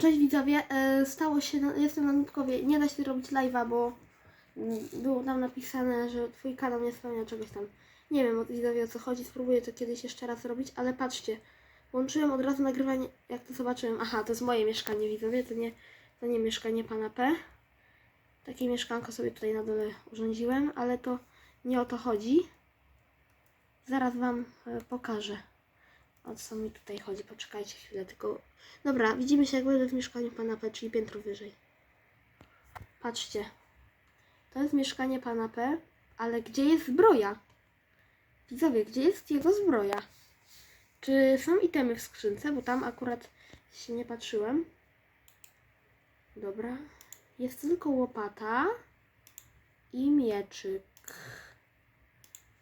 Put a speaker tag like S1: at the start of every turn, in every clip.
S1: Cześć widzowie, E, stało się, jestem na Nubkowie, nie da się robić live'a, bo mm, było tam napisane, że twój kanał nie spełnia czegoś tam. Nie wiem widzowie o co chodzi, spróbuję to kiedyś jeszcze raz robić, ale patrzcie, włączyłem od razu nagrywanie, jak to zobaczyłem, aha, to jest moje mieszkanie widzowie, to nie, to nie mieszkanie pana P. Takie mieszkanko sobie tutaj na dole urządziłem, ale to nie o to chodzi. Zaraz wam e, pokażę. O co mi tutaj chodzi? Poczekajcie chwilę, tylko... Dobra, widzimy się jak w mieszkaniu pana P, czyli piętro wyżej. Patrzcie. To jest mieszkanie pana P, ale gdzie jest zbroja? Widzowie, gdzie jest jego zbroja? Czy są itemy w skrzynce? Bo tam akurat się nie patrzyłem. Dobra. Jest tylko łopata i mieczyk.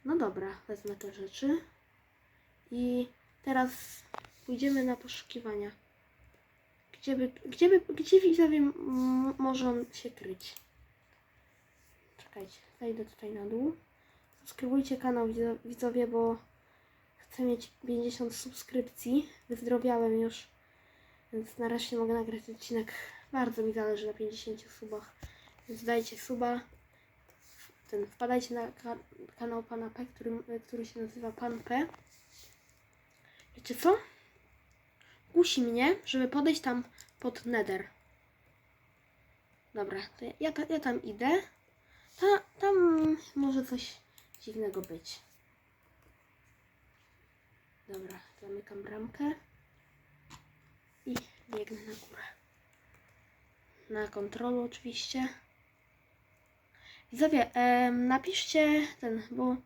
S1: No dobra, wezmę te rzeczy. I teraz pójdziemy na poszukiwania. Gdzie by, gdzie by, gdzie widzowie m- może on się kryć? Czekajcie, zejdę tutaj na dół. Subskrybujcie kanał widzo- widzowie, bo chcę mieć 50 subskrypcji. Wyzdrowiałem już, więc nareszcie mogę nagrać odcinek. Bardzo mi zależy na 50 subach, więc dajcie suba. Ten, wpadajcie na ka- kanał pana P, który, który się nazywa Pan P. Wiecie co? Kusi mnie, żeby podejść tam pod nether. Dobra, to ja, ja, ja tam idę. Ta, tam może coś dziwnego być. Dobra, zamykam bramkę. I biegnę na górę. Na kontrolu oczywiście. Widzowie, em, napiszcie ten, bo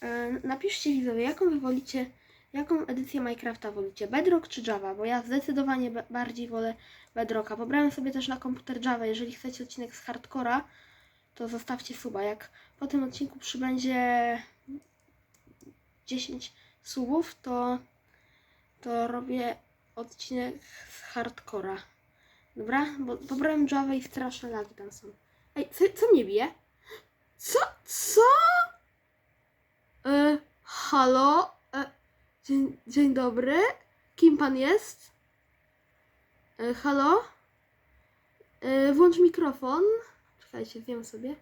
S1: em, napiszcie widzowie, jaką wy wolicie Jaką edycję Minecrafta wolicie? Bedrock czy Java? Bo ja zdecydowanie bardziej wolę Bedrocka. Pobrałem sobie też na komputer Java. Jeżeli chcecie odcinek z hardcora, to zostawcie suba. Jak po tym odcinku przybędzie 10 subów, to, to robię odcinek z hardcora. Dobra? Bo pobrałem Java i straszne lagi tam są. Ej, co, co mnie bije? Co? Co? E, halo? Dzień, dzień dobry. Kim pan jest? E, halo? E, włącz mikrofon. Czekajcie, wiem sobie.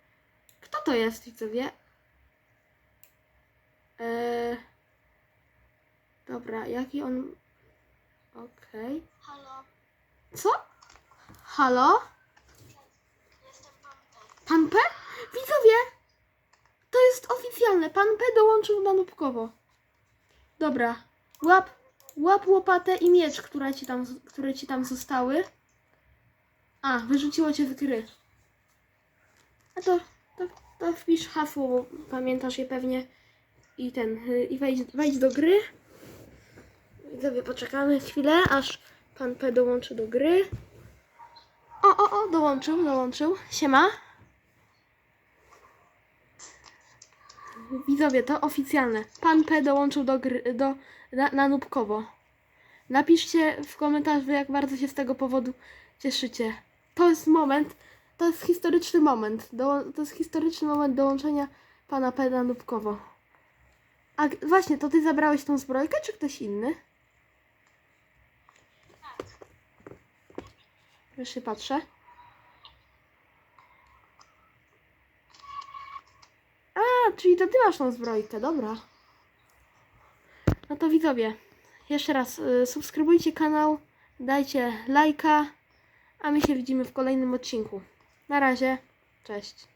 S1: Kto to jest, widzowie? E, dobra, jaki on... Okej.
S2: Halo,
S1: Co? Halo?
S2: jestem pan P.
S1: Pan P? Widzowie! To jest oficjalne. Pan P dołączył na Nubkowo. Dobra. Łap, łap łopatę i miecz, które ci tam, które ci tam zostały. A, wyrzuciło cię z gry. A to, to, to wpisz hasło, bo pamiętasz je pewnie. I ten, y, i wejdź, wejdź do gry. Widzowie, poczekamy chwilę, aż pan P dołączy do gry. O, o, o, dołączył, dołączył. Siema. Widzowie, to oficjalne. Pan P dołączył do gry, do, na, na Nubkowo. Napiszcie w komentarzu, jak bardzo się z tego powodu cieszycie. To jest moment, to jest historyczny moment. Do, to jest historyczny moment dołączenia pana P na Nubkowo. A właśnie, to ty zabrałeś tą zbrojkę, czy ktoś inny? Już się patrzę. A, czyli to ty masz tą zbrojkę, dobra. No to widzowie, jeszcze raz y, subskrybujcie kanał, dajcie lajka, a my się widzimy w kolejnym odcinku. Na razie, cześć.